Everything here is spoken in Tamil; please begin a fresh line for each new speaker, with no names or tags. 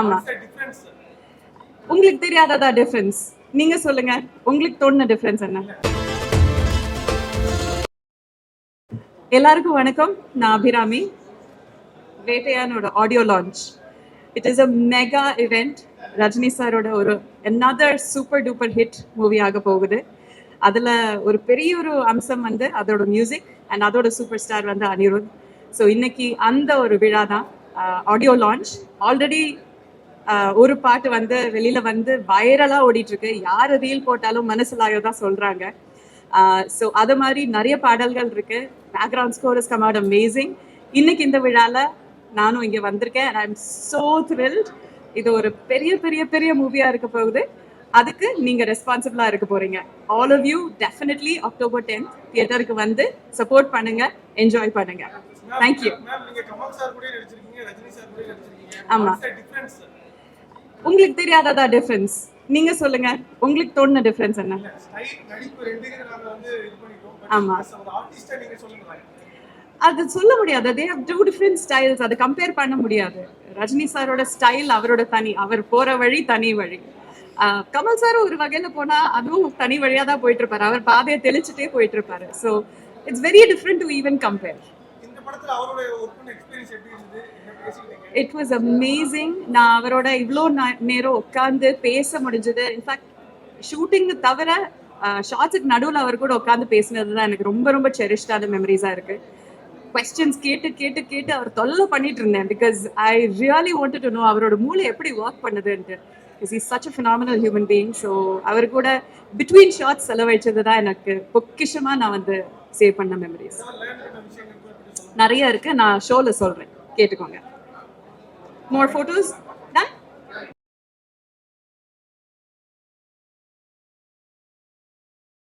ஆமா. உங்களுக்கு தெரியாததா டிஃபரன்ஸ் நீங்க சொல்லுங்க. உங்களுக்கு தோணுன டிஃபரன்ஸ் என்ன? எல்லாருக்கும் வணக்கம். நான் Abirami. வேட்டையானோட audio launch it is a mega event Rajini சாரோட ஒரு another super duper hit movie ஆக போகுது. அதுல ஒரு பெரிய ஒரு அம்சம் வந்து அதோட மியூசிக் அண்ட் அதோட சூப்பர் ஸ்டார் வந்து அனிருத். ஸோ இன்னைக்கு அந்த ஒரு விழா தான் ஆடியோ லான்ச் ஆல்ரெடி ஒரு பாட்டு வந்து வெளியில வந்து வைரலா ஓடிட்டு இருக்கு யாரு ரீல் போட்டாலும் மனசுலாயோ தான் சொல்றாங்க. Uh, ஸோ அது மாதிரி நிறைய பாடல்கள் இருக்கு. Background score is come out amazing இன்னைக்கு இந்த விழால நானும் இங்க வந்திருக்கேன். ஐ எம் சோ த்ரில்ட் இது ஒரு பெரிய பெரிய பெரிய மூவியா இருக்க போகுது. அதுக்கு நீங்க ரெஸ்பான்சிபிளா இருக்க போறீங்க. All of you definitely October tenth தியேட்டருக்கு வந்து சப்போர்ட் பண்ணுங்க என்ஜாய் பண்ணுங்க. தேங்க்யூ ஆமா. உங்களுக்கு தெரியாததா டிஃபரன்ஸ் நீங்க சொல்லுங்க. உங்களுக்கு தோணுன டிஃபரன்ஸ் என்ன? ஆமா. அது சொல்ல முடியாது. They have two different styles அதை கம்பேர் பண்ண முடியாது. ரஜினி சாரோட ஸ்டைல் அவரோட தனி. அவர் போற வழி தனி வழி. கமல் சார் ஒரு வகையில போனா அதுவும் தனி வழியா தான் போயிட்டு இருப்பாரு அவர் பாதையை தெளிச்சுட்டே போயிட்டு இருப்பாரு so it's very different to even compare it was amazing நான் அவரோட இவ்வளோ நேரம் உட்காந்து பேச முடிஞ்சது. இன்ஃபேக்ட் ஷூட்டிங் தவிர ஷார்ட்ஸுக்கு நடுவில் அவர் கூட உட்காந்து பேசினது தான் எனக்கு ரொம்ப ரொம்ப செரிஷ்டான மெமரிஸாக இருக்கு. கொஸ்டின்ஸ் கேட்டு கேட்டு கேட்டு அவர் தொல்லை பண்ணிட்டு இருந்தேன். Because I really wanted to know அவரோட மூளை எப்படி work பண்ணுதுன்ட்டு. Is is such a phenomenal human being so அவர் கூட பிட்வீன் ஷார்ட்ஸ் செலவழிச்சது தான் எனக்கு பொக்கிஷமாக நான் வந்து சேவ் பண்ண மெமரிஸ் நிறைய இருக்கு நான் ஷோல சொல்றேன். கேட்டுக்கோங்க. மோர் ஃபோட்டோஸ்